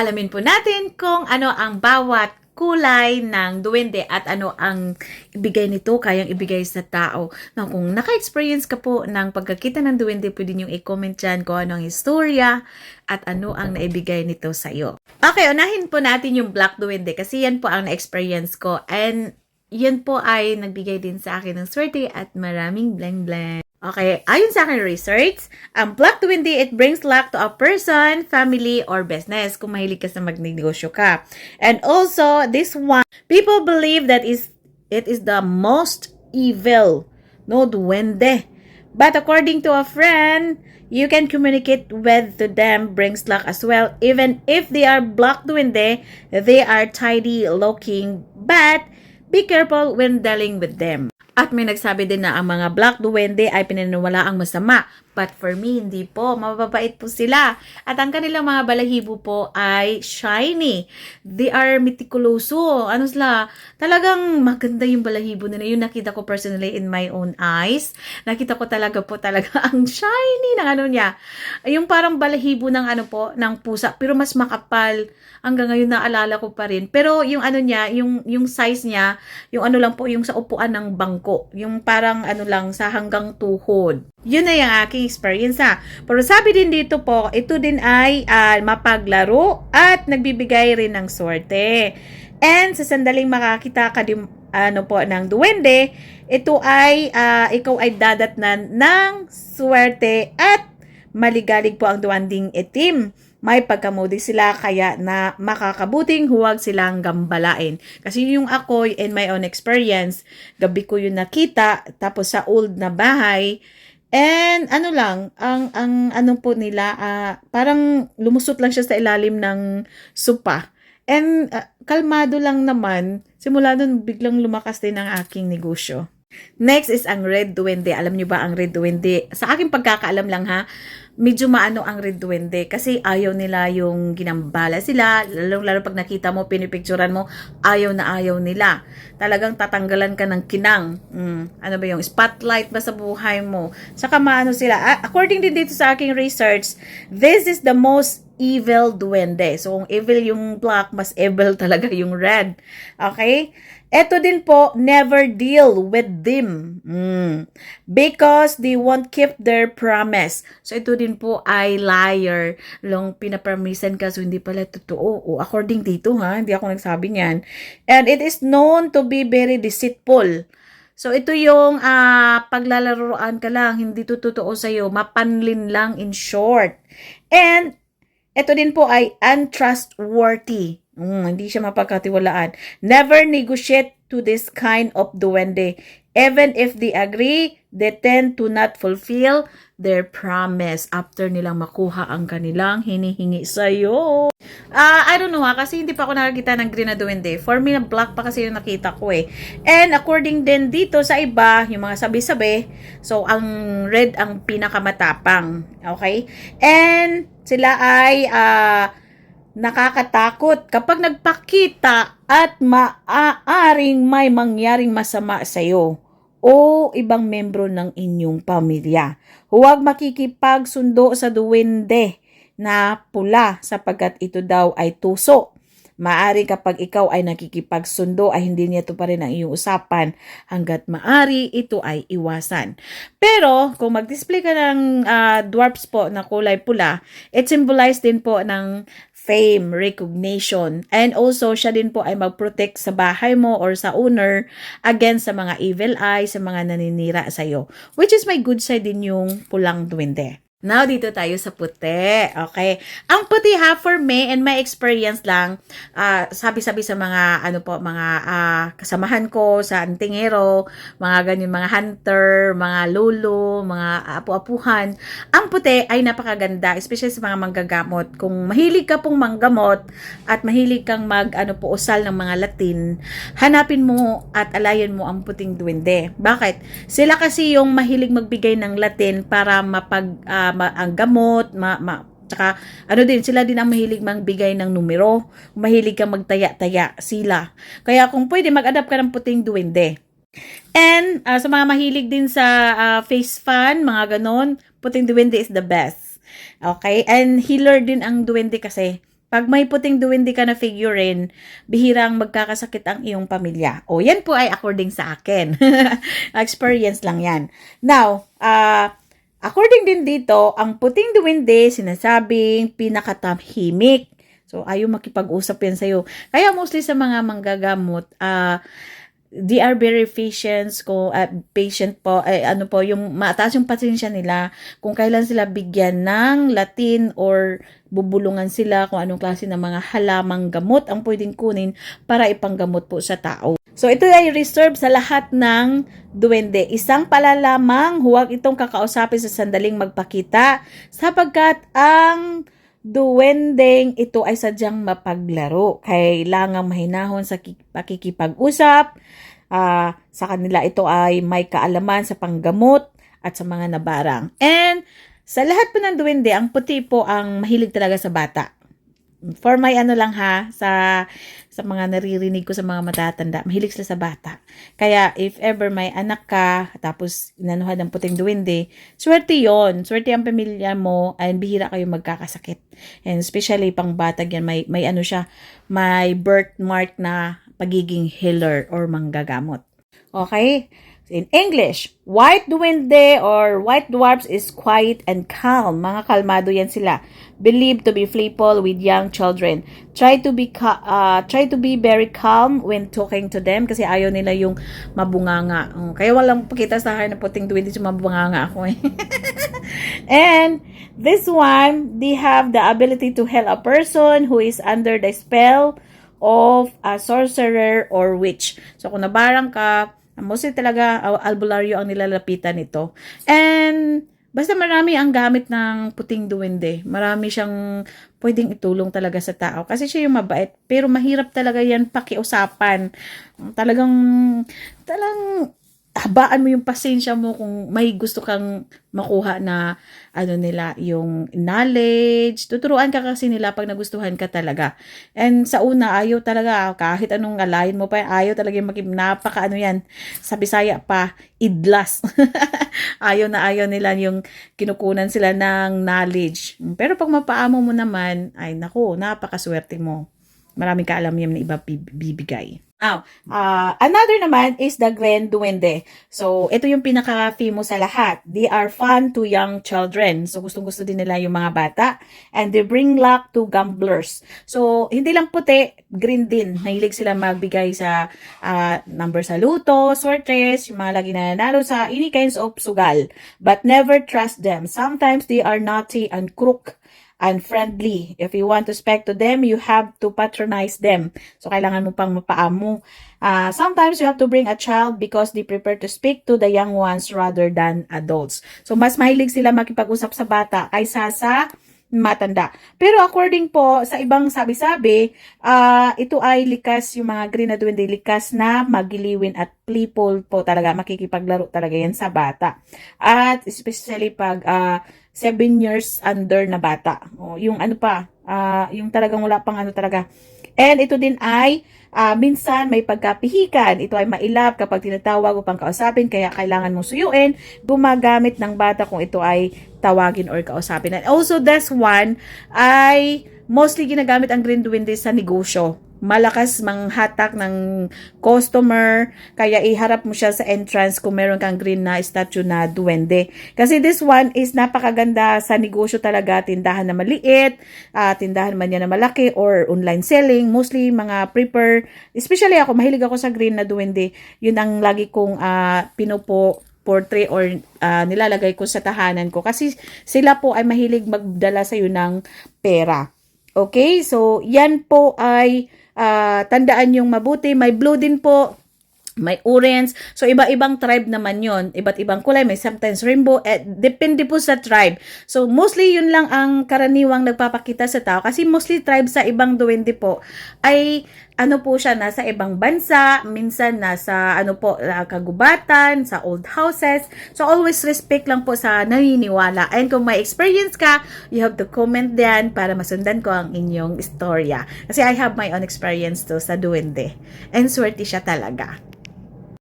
Alamin po natin kung ano ang bawat kulay ng duwende at ano ang ibigay nito, kayang ibigay sa tao. Now, kung naka-experience ka po ng pagkakita ng duwende, pwede nyo i-comment dyan kung ano ang istorya at ano ang naibigay nito sa iyo. Okay, unahin po natin yung black duwende kasi yan po ang na-experience ko and yan po ay nagbigay din sa akin ng swerte at maraming blang-blang. Okay, ayon sa aking research, ang Black 20, it brings luck to a person, family, or business kung mahilig ka sa magnegosyo ka. And also, this one, people believe that is it is the most evil, no duwende. But according to a friend, you can communicate with to them brings luck as well. Even if they are black duwende, they are tidy looking, but be careful when dealing with them. At may nagsabi din na ang mga black duwende ay pinaniniwala ang masama. But for me, hindi po. Mababait po sila. At ang kanilang mga balahibo po ay shiny. They are meticuloso. Ano sila? Talagang maganda yung balahibo nila. Yung nakita ko personally in my own eyes. Nakita ko talaga po talaga ang shiny ng ano niya. Yung parang balahibo ng ano po, ng pusa. Pero mas makapal. Hanggang ngayon naalala ko pa rin. Pero yung ano niya, yung, yung size niya, yung ano lang po, yung sa upuan ng bangko. Yung parang ano lang, sa hanggang tuhod. Yun na yung aking experience ha. Pero sabi din dito po, ito din ay ah, mapaglaro at nagbibigay rin ng swerte. And sa sandaling makakita ka din ano po ng duwende, ito ay ah, ikaw ay dadatnan ng swerte at maligalig po ang duwanding itim. May pagkamudi sila kaya na makakabuting huwag silang gambalain. Kasi yung ako in my own experience, gabi ko yung nakita tapos sa old na bahay, And ano lang, ang ang ano po nila, ah, parang lumusot lang siya sa ilalim ng supa. And ah, kalmado lang naman, simula nun biglang lumakas din ang aking negosyo. Next is ang red duwende. Alam niyo ba ang red duwende? Sa aking pagkakaalam lang ha, medyo maano ang red duwende kasi ayaw nila yung ginambala sila. Lalo, lalo pag nakita mo, pinipicturan mo, ayaw na ayaw nila. Talagang tatanggalan ka ng kinang. Mm, ano ba yung spotlight ba sa buhay mo? Saka maano sila. According din dito sa aking research, this is the most evil duwende. So, kung evil yung black, mas evil talaga yung red. Okay? Ito din po, never deal with them. Mm. Because they won't keep their promise. So, ito din po ay liar. Long pinapromisan ka, so hindi pala totoo. O, according dito ha, hindi ako nagsabi niyan. And it is known to be very deceitful. So, ito yung ah, paglalaroan ka lang, hindi to totoo sa'yo, mapanlin lang in short. And, ito din po ay untrustworthy. Mm, hindi siya mapagkatiwalaan. Never negotiate to this kind of duwende. Even if they agree, they tend to not fulfill their promise after nilang makuha ang kanilang hinihingi sa'yo. Ah, I don't know ha, kasi hindi pa ako nakakita ng green na duwende. For me, na black pa kasi yung nakita ko eh. And according din dito sa iba, yung mga sabi-sabi, so ang red ang pinakamatapang. Okay? And sila ay ah, nakakatakot kapag nagpakita at maaaring may mangyaring masama sa iyo o ibang membro ng inyong pamilya. Huwag makikipagsundo sa duwende na pula sapagkat ito daw ay tuso. Maari kapag ikaw ay nakikipagsundo ay hindi niya ito pa rin ang iyong usapan hanggat maari ito ay iwasan. Pero kung mag-display ka ng ah, dwarfs po na kulay pula, it symbolize din po ng fame, recognition, and also siya din po ay mag-protect sa bahay mo or sa owner against sa mga evil eye, sa mga naninira sa iyo. Which is my good side din yung pulang duwende. Now, dito tayo sa puti. Okay. Ang puti ha, for me and my experience lang, ah, sabi-sabi sa mga, ano po, mga ah, kasamahan ko sa antingero, mga ganyan, mga hunter, mga lolo, mga apu-apuhan, ang puti ay napakaganda, especially sa mga manggagamot. Kung mahilig ka pong manggamot at mahilig kang mag, ano po, usal ng mga Latin, hanapin mo at alayan mo ang puting duwende. Bakit? Sila kasi yung mahilig magbigay ng Latin para mapag, ah, ma- ang gamot, ma, ma, Tsaka, ano din, sila din ang mahilig magbigay ng numero. Mahilig kang magtaya-taya sila. Kaya kung pwede, mag-adapt ka ng puting duwende. And ah, sa mga mahilig din sa ah, face fan, mga ganon, puting duwende is the best. Okay? And healer din ang duwende kasi pag may puting duwende ka na figurine, bihirang magkakasakit ang iyong pamilya. O, yan po ay according sa akin. Experience lang yan. Now, ah, according din dito, ang puting duwende, sinasabing pinakatamhimik. So, ayaw makipag-usap yan sa'yo. Kaya mostly sa mga manggagamot, ah, they are very patient ko at patient po ay ano po yung mataas yung pasensya nila kung kailan sila bigyan ng Latin or bubulungan sila kung anong klase ng mga halamang gamot ang pwedeng kunin para ipanggamot po sa tao. So ito ay reserve sa lahat ng duwende. Isang palalamang huwag itong kakausapin sa sandaling magpakita sapagkat ang duwendeng ito ay sadyang mapaglaro. Kailangang mahinahon sa ki- pakikipag-usap. Ah, sa kanila ito ay may kaalaman sa panggamot at sa mga nabarang. And sa lahat po ng duwende, ang puti po ang mahilig talaga sa bata. For my ano lang ha, sa sa mga naririnig ko sa mga matatanda, mahilig sila sa bata. Kaya if ever may anak ka, tapos inanuhan ng puting duwende, swerte yon Swerte ang pamilya mo, and bihira kayo magkakasakit. And especially pang bata yan, may, may ano siya, may birthmark na pagiging healer or manggagamot. Okay? In English, white duwende or white dwarfs is quiet and calm. Mga kalmado yan sila. Believed to be playful with young children. Try to be uh, try to be very calm when talking to them kasi ayaw nila yung mabunganga. Oh, kaya walang pakita sa akin na puting duwende yung mabunganga ako eh. and this one, they have the ability to help a person who is under the spell of a sorcerer or witch. So kung nabarang ka, mostly talaga albularyo ang nilalapitan nito. And basta marami ang gamit ng puting duwende. Marami siyang pwedeng itulong talaga sa tao. Kasi siya yung mabait. Pero mahirap talaga yan pakiusapan. Talagang, talagang habaan mo yung pasensya mo kung may gusto kang makuha na ano nila yung knowledge. Tuturuan ka kasi nila pag nagustuhan ka talaga. And sa una ayaw talaga. Kahit anong alayin mo pa ayaw talaga yung maging napaka ano yan. Sa Bisaya pa idlas. Ayaw na ayaw nila yung kinukunan sila ng knowledge. Pero pag mapaamo mo naman ay nako napakaswerte mo. Maraming kaalam yan na iba bibigay Now, uh, another naman is the Grand Duende. So, ito yung pinaka-famous sa lahat. They are fun to young children. So, gustong-gusto din nila yung mga bata. And they bring luck to gamblers. So, hindi lang puti, green din. Nahilig sila magbigay sa uh, number sa luto, sortes, yung mga lagi na nanalo sa any kinds of sugal. But never trust them. Sometimes they are naughty and crook unfriendly. If you want to speak to them, you have to patronize them. So, kailangan mo pang mapaamo. Uh, sometimes you have to bring a child because they prefer to speak to the young ones rather than adults. So, mas mahilig sila makipag-usap sa bata kaysa sa matanda. Pero according po sa ibang sabi-sabi, uh, ito ay likas yung mga green na duwende, likas na magiliwin at playful po talaga. Makikipaglaro talaga yan sa bata. At especially pag uh, 7 years under na bata. O, yung ano pa, uh, yung talagang wala pang ano talaga. And ito din ay uh, minsan may pagkapihikan. Ito ay mailap kapag tinatawag upang kausapin kaya kailangan mong suyuin. Gumagamit ng bata kung ito ay tawagin or kausapin. And also this one ay mostly ginagamit ang green duwende sa negosyo. Malakas manghatak ng customer, kaya iharap mo siya sa entrance kung meron kang green na statue na duwende. Kasi this one is napakaganda sa negosyo talaga, tindahan na maliit, uh, tindahan man yan na malaki, or online selling, mostly mga prepper, especially ako, mahilig ako sa green na duwende, yun ang lagi kong uh, pinupo portrait or uh, nilalagay ko sa tahanan ko. Kasi sila po ay mahilig magdala sa iyo ng pera. Okay? So, yan po ay uh, tandaan yung mabuti. May blue din po, may orange. So, iba-ibang tribe naman yon Iba't ibang kulay. May sometimes rainbow. Eh, depende po sa tribe. So, mostly yun lang ang karaniwang nagpapakita sa tao. Kasi mostly tribe sa ibang duwende po ay ano po siya, nasa ibang bansa, minsan nasa ano po, uh, kagubatan, sa old houses. So, always respect lang po sa naniniwala. And kung may experience ka, you have to comment diyan para masundan ko ang inyong istorya. Kasi I have my own experience to sa duwende. And swerte siya talaga.